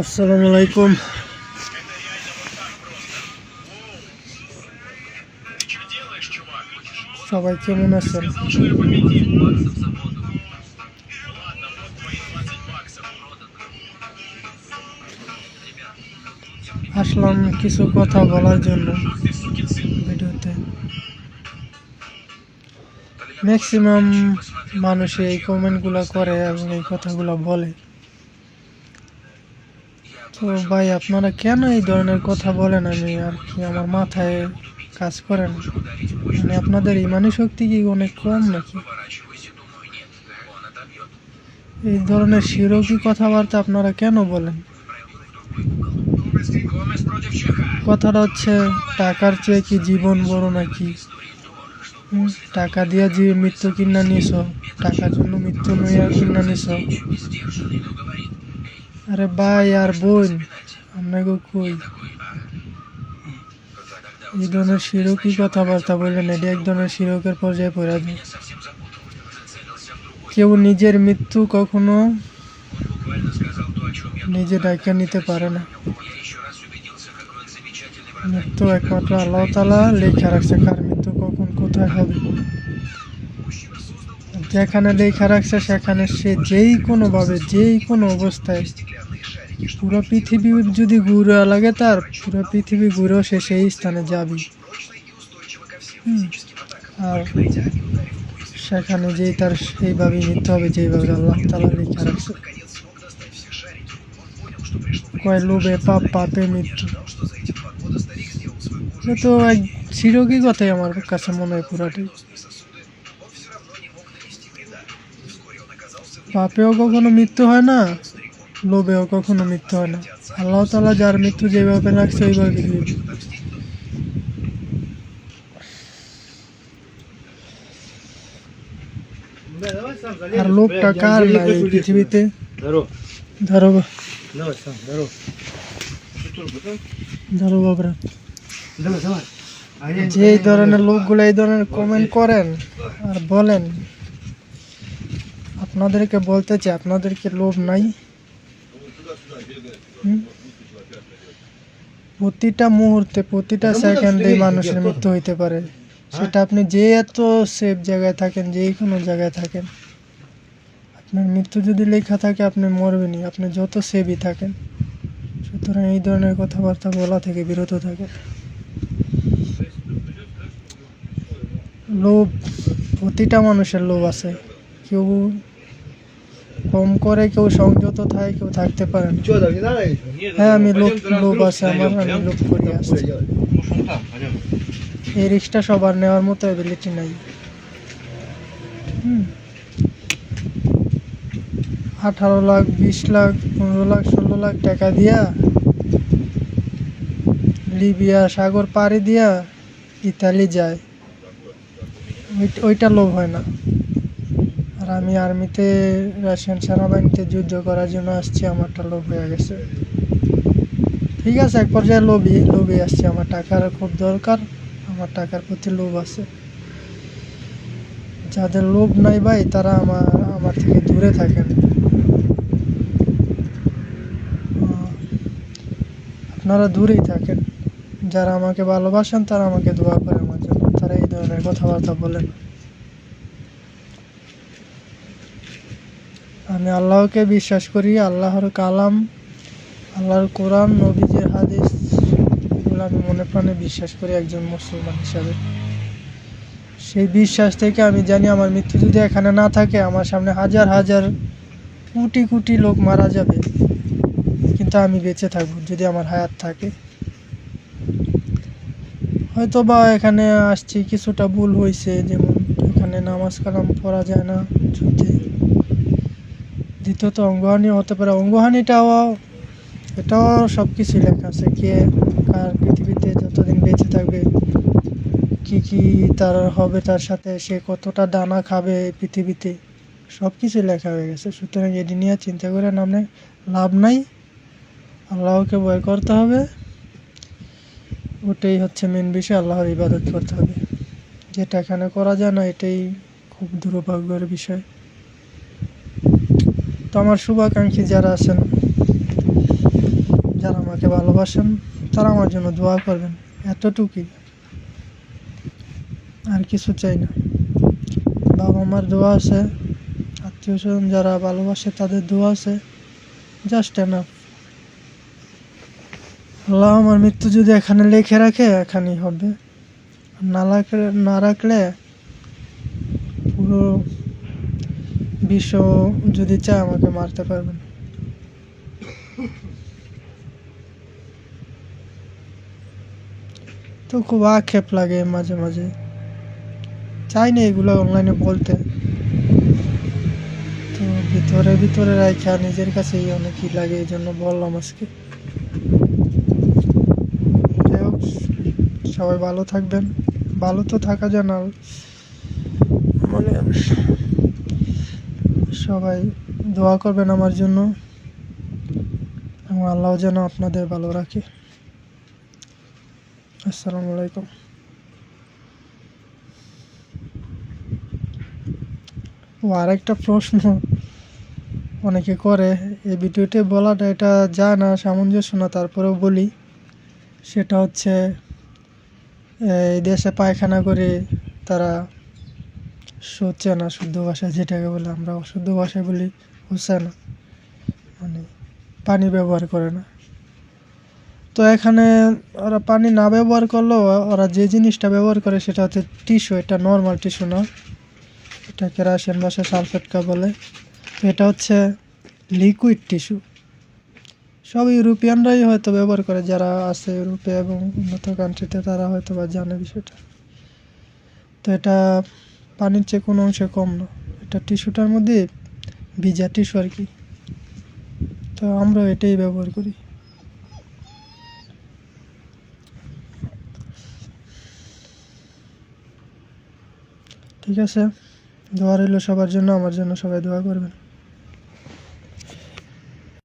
আসসালামু আলাইকুম। সবাই কেমন আছেন? আসলাম কিছু কথা বলার জন্য ভিডিওতে। ম্যাক্সিমাম মানুষ এই কমেন্টগুলো করে এবং এই কথাগুলো বলে। তো ভাই, আপনারা কেন এই ধরনের কথা বলেন? আমি আর কি, আমার মাথায় কাজ করে না। মানে আপনাদের ইমানি শক্তি কি অনেক কম নাকি? এই ধরনের শিরকি কথাবার্তা আপনারা কেন বলেন? কথাটা হচ্ছে, টাকার চেয়ে কি জীবন বড় নাকি? টাকা দিয়ে যে মৃত্যু কিনা নিছ, টাকার জন্য মৃত্যু নইয়া কিনা নিছ। আরে ভাই, আর বোন, আপনাকে কই? এই ধরনের শিরকি কথাবার্তা বললেন? এটি এক ধরনের শিরকের পর্যায়ে পড়া যায় কেউ নিজের মৃত্যু কখনো নিজে ডাইকা নিতে পারে না। মৃত্যু একমাত্র আল্লাহ তালা লেখা রাখছে কার কোথায় হবে যেখানে লেখা রাখছে, সেখানে সে যেই কোনোভাবে, যেই কোনো অবস্থায় পুরো পৃথিবী যদি ঘুরে লাগে তার, পুরো পৃথিবী ঘুরেও সে সেই স্থানে যাবে। আর সেখানে যেই তার সেইভাবেই মৃত্যু হবে, যেইভাবে আল্লাহ তালা লেখা রাখছে। কয় লোভে পাপ, পাপে মৃত্যু। তো এক চিরগিগতাই আমার কাছে মনে হয় পুরাটাই। পাপেও কখনো মৃত্যু হয় না লোভেও কখনো মৃত্যু হয় না। আল্লাহ তালা যার মৃত্যু যেভাবে রাখছে ওইভাবে আর লোভটা কার না পৃথিবীতে? ধরো। ধরো ধরো ধরো। বাবরা। যে এই ধরনের লোকগুলো এই ধরনের কমেন্ট করেন আর বলেন আপনাদেরকে বলতে চাই আপনাদেরকে লোভ নাই? প্রতিটা মুহূর্তে প্রতিটা সেকেন্ডে মানুষের মৃত্যু হইতে পারে। সেটা আপনি যে এত সেফ জায়গায় থাকেন যেই কোনো জায়গায় থাকেন আপনার মৃত্যু যদি লেখা থাকে আপনি মরবেনি আপনি যত সেফই থাকেন সুতরাং এই ধরনের কথাবার্তা বলা থেকে বিরত থাকেন। লোভ, প্রতিটা মানুষের লোভ আছে। কেউ কম করে, কেউ সংযত থাকে কেউ থাকতে পারে না। হ্যাঁ আমি লোভ লোভ আছে আমার, আমি লোভ করি আসছি। এই রিক্সটা সবার নেওয়ার মতো অ্যাবিলিটি নাই। আঠারো লাখ, বিশ লাখ, পনেরো লাখ, ষোলো লাখ টাকা দিয়া, লিবিয়া সাগর পাড়ি দিয়া ইতালি যায়। ওইট- লোভ হয় না। আর আমি আর্মিতে রাশিয়ান সেনাবাহিনীতে যুদ্ধ করার জন্য আসছি, আমারটা লোভ হয়ে গেছে। ঠিক আছে, এক পর্যায়ে লোভই লোভে আসছে আমার টাকার খুব দরকার, আমার টাকার প্রতি লোভ আছে। যাদের লোভ নাই ভাই, তারা আমার আমার থেকে দূরে থাকেন। আপনারা দূরেই থাকেন। যারা আমাকে ভালোবাসেন, তারা আমাকে দোয়া করে আমার জন্য। ধরনের কথাবার্তা বলেন। আমি আল্লাহকে বিশ্বাস করি, আল্লাহর কালাম, আল্লাহর কোরআন নবীজের হাদিস, এগুলো আমি মনে প্রাণে বিশ্বাস করি একজন মুসলমান হিসাবে। সেই বিশ্বাস থেকে আমি জানি আমার মৃত্যু যদি এখানে না থাকে, আমার সামনে হাজার হাজার কোটি কোটি লোক মারা যাবে। কিন্তু আমি বেঁচে থাকব যদি আমার হায়াত থাকে। হয়তো বা এখানে আসছি, কিছুটা ভুল হয়েছে যেমন এখানে নামাজ কালাম পড়া যায় না যুদ্ধে দ্বিতীয়ত অঙ্গহানি হতে পারে। অঙ্গহানিটাও, এটাও সব কিছুই লেখা আছে, কে কার পৃথিবীতে যতদিন বেঁচে থাকবে, কি কি তার হবে তার সাথে, সে কতটা দানা খাবে পৃথিবীতে সব কিছু লেখা হয়ে গেছে। সুতরাং এটি নিয়ে চিন্তা করে নামে লাভ নাই। আল্লাহকে ভয় করতে হবে। ওটাই হচ্ছে মেন বিষয়, আল্লাহর ইবাদত করতে হবে। যেটা এখানে করা যায় না, এটাই খুব দুর্ভাগ্যের বিষয়। তো আমার শুভাকাঙ্ক্ষী যারা আছেন, যারা আমাকে ভালোবাসেন, তারা আমার জন্য দোয়া করবেন। এতটুকুই। আর কিছু চাই না। বাবা মার দোয়া আছে, আত্মীয় স্বজন যারা ভালোবাসে, তাদের দোয়া আছে। জাস্ট এনাফ আল্লাহ আমার মৃত্যু যদি এখানে লিখে রাখে, এখানেই হবে। না রাখলে না রাখলে পুরো বিশ্ব যদি চায় আমাকে মারতে পারবেন তো খুব আক্ষেপ লাগে মাঝে মাঝে। চাই না এগুলো অনলাইনে বলতে। তো ভিতরে ভিতরে রাখা নিজের কাছেই অনেকই লাগে, এই জন্য বললাম আজকে যাই হোক সবাই ভালো থাকবেন। ভালো তো থাকা জানা মানে সবাই দোয়া করবেন আমার জন্য। এবং আল্লাহ যেন আপনাদের ভালো রাখে। আসসালামু আলাইকুম। ও, আরেকটা প্রশ্ন অনেকে করে, এই ভিডিওতে বলাটা এটা যায় না, সামঞ্জস্য না, তারপরেও বলি। সেটা হচ্ছে এই দেশে পায়খানা করে তারা সচ্ছে না, শুদ্ধ ভাষায় যেটাকে বলে আমরা অশুদ্ধ ভাষায় বলি, হচ্ছে না। মানে পানি ব্যবহার করে না। তো এখানে ওরা পানি না ব্যবহার করলেও ওরা যে জিনিসটা ব্যবহার করে সেটা হচ্ছে টিস্যু, এটা নর্মাল টিস্যু না। এটাকে রাশিয়ান ভাষায় সালফেটকা বলে। এটা হচ্ছে লিকুইড টিস্যু সব ইউরোপিয়ানরাই হয়তো ব্যবহার করে, যারা আছে ইউরোপে এবং উন্নত কান্ট্রিতে তারা হয়তো বা জানে বিষয়টা। তো এটা পানির চেয়ে কোনো অংশে কম না। এটা টিস্যুটার মধ্যে ভিজা টিস্যু আর কি। তো আমরা এটাই ব্যবহার করি। ঠিক আছে? দোয়া রইল সবার জন্য, আমার জন্য সবাই দোয়া করবেন।